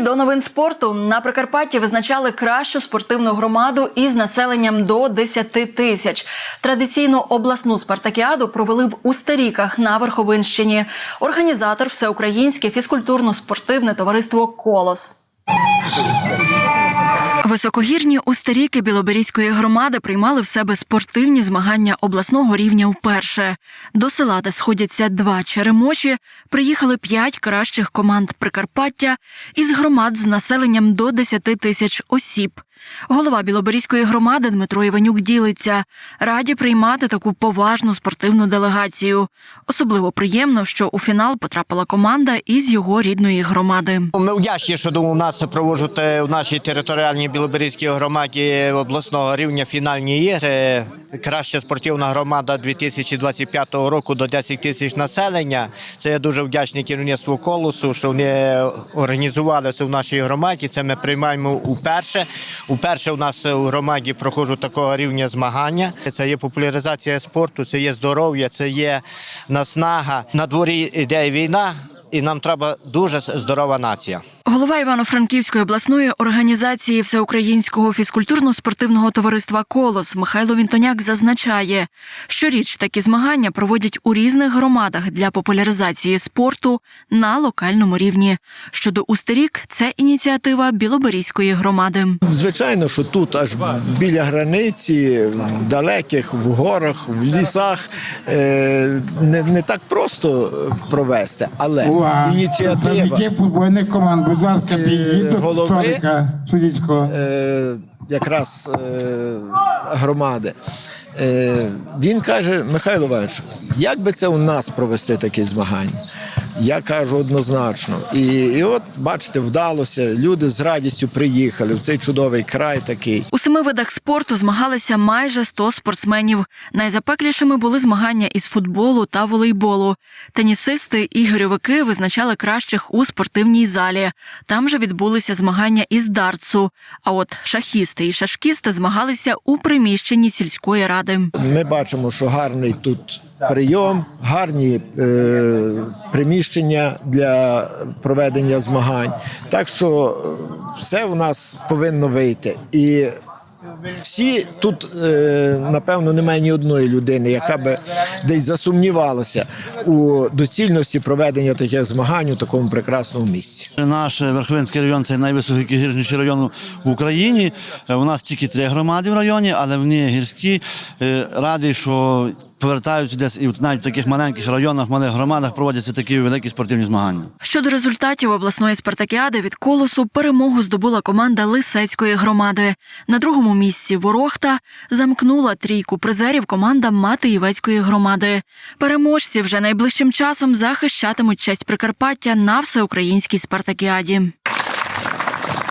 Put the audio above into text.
до новин спорту на Прикарпатті визначали кращу спортивну громаду із населенням до 10 тисяч. Традиційну обласну спартакіаду провели в Устеріках на Верховинщині. Організатор всеукраїнське фізкультурно-спортивне товариство Колос. Високогірні устаріки Білоберізької громади приймали в себе спортивні змагання обласного рівня вперше. До села, де сходяться два черемоші, приїхали п'ять кращих команд Прикарпаття із громад з населенням до 10 тисяч осіб. Голова Білоберізької громади Дмитро Іванюк ділиться. Раді приймати таку поважну спортивну делегацію. Особливо приємно, що у фінал потрапила команда із його рідної громади. Ми вдячні, що у нас проводжуть е, в нашій територіальній Білоберізькій громаді обласного рівня фінальні ігри. Краща спортивна громада 2025 року до 10 тисяч населення. Це я дуже вдячний керівництву колосу, що вони організували це в нашій громаді. Це ми приймаємо уперше. Уперше у нас у громаді прохожу такого рівня змагання. Це є популяризація спорту, це є здоров'я, це є наснага. На дворі йде війна, і нам треба дуже здорова нація. Голова Івано-Франківської обласної організації Всеукраїнського фізкультурно-спортивного товариства Колос Михайло Вінтоняк зазначає, щоріч такі змагання проводять у різних громадах для популяризації спорту на локальному рівні. Щодо Устерік, це ініціатива Білоберізької громади. Звичайно, що тут аж біля границі, в далеких, в горах, в лісах е, не, не так просто провести, але ініціатива футбольних команд, будь ласка, підійдіть до голови. столика, е, якраз е, громади. Е, він каже, Михайло Іванович, як би це у нас провести такі змагання? Я кажу однозначно. І, і от, бачите, вдалося. Люди з радістю приїхали в цей чудовий край такий. У семи видах спорту змагалися майже 100 спортсменів. Найзапеклішими були змагання із футболу та волейболу. Тенісисти і гирьовики визначали кращих у спортивній залі. Там же відбулися змагання із дартсу. А от шахісти і шашкісти змагалися у приміщенні сільської ради. Ми бачимо, що гарний тут прийом, гарні е, приміщення для проведення змагань. Так що е, все у нас повинно вийти. І всі тут, е, напевно, немає ні одної людини, яка би десь засумнівалася у доцільності проведення таких змагань у такому прекрасному місці. Наш Верховинський район це найвисокогірніший район в Україні. Е, У нас тільки три громади в районі, але вони гірські. Радий, що повертаються десь і от навіть в таких маленьких районах, малих громадах проводяться такі великі спортивні змагання. Щодо результатів обласної спартакіади від колосу перемогу здобула команда Лисецької громади. На другому місці Ворохта замкнула трійку призерів команда Матиївецької громади. Переможці вже найближчим часом захищатимуть честь Прикарпаття на всеукраїнській спартакіаді.